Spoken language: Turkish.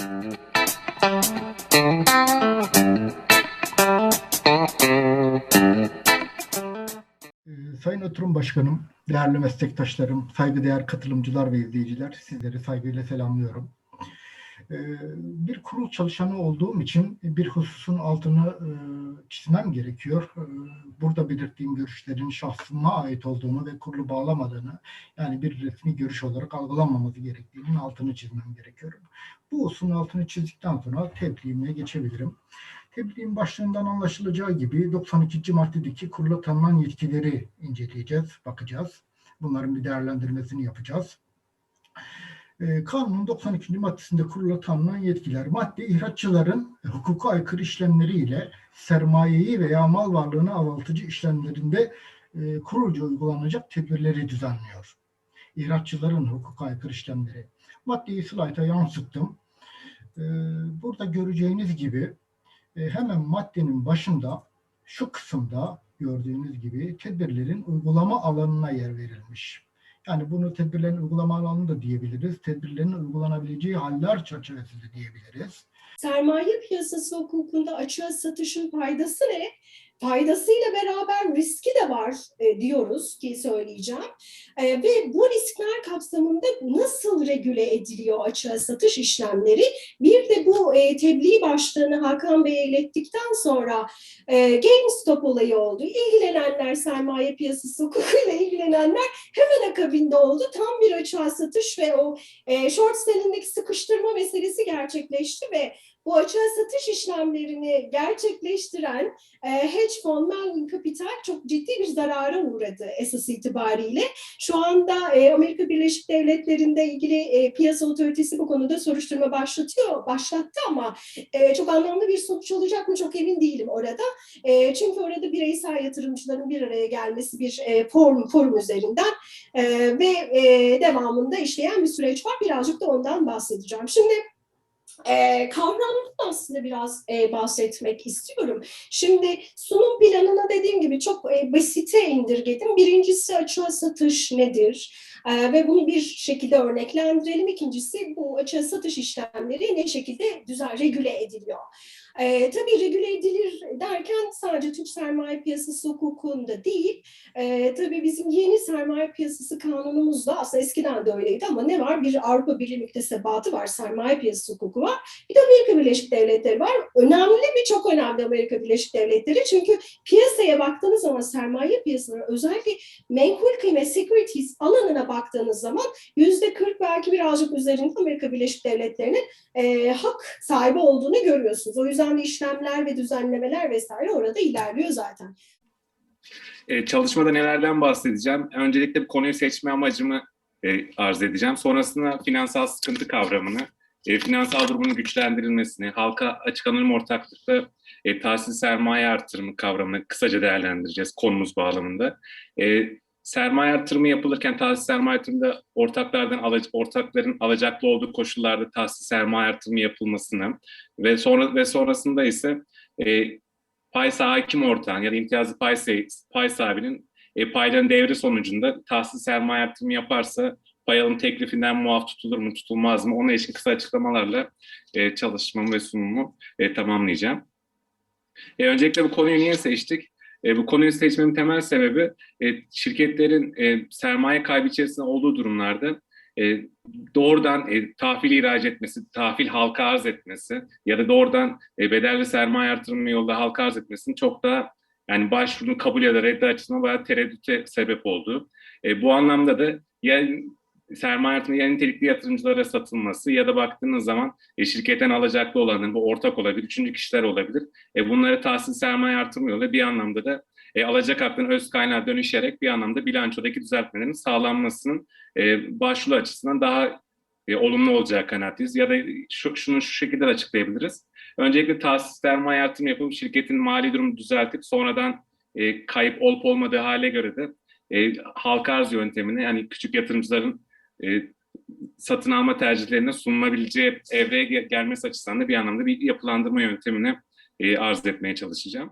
Ee, Sayın Oturum Başkanım, değerli meslektaşlarım, saygıdeğer katılımcılar ve izleyiciler, sizleri saygıyla selamlıyorum. Ee, Bir kurul çalışanı olduğum için bir hususun altını e, çizmem gerekiyor. Ee, Burada belirttiğim görüşlerin şahsıma ait olduğunu ve kurulu bağlamadığını, yani bir resmi görüş olarak algılanmaması gerektiğinin altını çizmem gerekiyor. Bu hususun altını çizdikten sonra tebliğime geçebilirim. Tebliğin başlığından anlaşılacağı gibi 92. maddedeki kurula tanınan yetkileri inceleyeceğiz, bakacağız. Bunların bir değerlendirmesini yapacağız. Ee, Kanunun 92. maddesinde kurula tanınan yetkiler, madde ihraççıların hukuka aykırı işlemleriyle sermayeyi veya mal varlığını avaltıcı işlemlerinde e, kurulca uygulanacak tedbirleri düzenliyor. İhraççıların hukuka aykırı işlemleri. Maddeyi slayta yansıttım. Ee, Burada göreceğiniz gibi e, hemen maddenin başında şu kısımda gördüğünüz gibi tedbirlerin uygulama alanına yer verilmiş. Yani bunu tedbirlerin uygulama alanı da diyebiliriz. Tedbirlerin uygulanabileceği haller çerçevesinde diyebiliriz. sermaye piyasası hukukunda açığa satışın faydası ne? Faydasıyla beraber riski de var e, diyoruz ki söyleyeceğim. E, ve bu riskler kapsamında nasıl regüle ediliyor açığa satış işlemleri? Bir de bu e, tebliğ başlığını Hakan Bey'e ilettikten sonra e, GameStop olayı oldu. İlgilenenler sermaye piyasası hukukuyla ilgilenenler hemen akabinde oldu. Tam bir açığa satış ve o e, short selling'deki sıkıştırma meselesi gerçekleşti ve bu açığa satış işlemlerini gerçekleştiren e, hedge fund, Melvin Capital çok ciddi bir zarara uğradı esas itibariyle. Şu anda e, Amerika Birleşik Devletleri'nde ilgili e, piyasa otoritesi bu konuda soruşturma başlatıyor, başlattı ama e, çok anlamlı bir sonuç olacak mı çok emin değilim orada. E, çünkü orada bireysel yatırımcıların bir araya gelmesi bir e, forum, forum üzerinden e, ve e, devamında işleyen bir süreç var. Birazcık da ondan bahsedeceğim. Şimdi e, kavramdan aslında biraz e, bahsetmek istiyorum. Şimdi sunum planına dediğim gibi çok e, basite indirgedim. Birincisi açığa satış nedir? E, ve bunu bir şekilde örneklendirelim. İkincisi bu açığa satış işlemleri ne şekilde düzen regüle ediliyor? E, tabii regüle edilir derken sadece Türk sermaye piyasası hukukunda değil, e, tabii bizim yeni sermaye piyasası kanunumuzda aslında eskiden de öyleydi ama ne var? Bir Avrupa Birliği müktesebatı var, sermaye piyasası hukuku var. Bir de Amerika Birleşik Devletleri var. Önemli mi? Çok önemli Amerika Birleşik Devletleri. Çünkü piyasaya baktığınız zaman sermaye piyasaları özellikle menkul kıymet securities alanına baktığınız zaman yüzde 40 belki birazcık üzerinde Amerika Birleşik Devletleri'nin e, hak sahibi olduğunu görüyorsunuz. O yüzden de işlemler ve düzenlemeler vesaire orada ilerliyor zaten. Ee, çalışmada nelerden bahsedeceğim? Öncelikle bu konuyu seçme amacımı e, arz edeceğim. Sonrasında finansal sıkıntı kavramını, e, finansal durumun güçlendirilmesini, halka açık anonim ortaklıkta e, tahsil sermaye artırımı kavramını kısaca değerlendireceğiz konumuz bağlamında. E, sermaye artırımı yapılırken tahsil sermaye artırımında ortaklardan alac ortakların alacaklı olduğu koşullarda tahsil sermaye artırımı yapılmasını ve sonra ve sonrasında ise e, pay hakim ortağın ya da imtiyazlı pay, pay sahibinin e, payların devri sonucunda tahsis sermaye artırımı yaparsa pay alım teklifinden muaf tutulur mu tutulmaz mı ona ilişkin kısa açıklamalarla e, çalışmamı ve sunumumu e, tamamlayacağım. E, öncelikle bu konuyu niye seçtik? E, bu konuyu seçmemin temel sebebi e, şirketlerin e, sermaye kaybı içerisinde olduğu durumlarda e, doğrudan e, tahvil ihraç etmesi, tahvil halka arz etmesi ya da doğrudan e, bedelli sermaye artırımı yolda halka arz etmesinin çok daha yani başvurunun kabul ya da reddi açısından bayağı tereddüte sebep oldu. E, bu anlamda da ya sermaye artırımı ya nitelikli yatırımcılara satılması ya da baktığınız zaman e, şirketten alacaklı olanın bu ortak olabilir, üçüncü kişiler olabilir. E, bunları tahsil sermaye artırımı yoluyla bir anlamda da e, alacak hakkın öz kaynağı dönüşerek bir anlamda bilançodaki düzeltmelerin sağlanmasının e, başvuru açısından daha e, olumlu olacağı kanaatindeyiz. Ya da şu, şunu şu şekilde de açıklayabiliriz. Öncelikle tahsis sermaye artırımı yapıp şirketin mali durumu düzeltip sonradan e, kayıp olup olmadığı hale göre de e, halka arz yöntemini yani küçük yatırımcıların satın alma tercihlerine sunulabileceği evreye gelmesi açısından da bir anlamda bir yapılandırma yöntemini e, arz etmeye çalışacağım.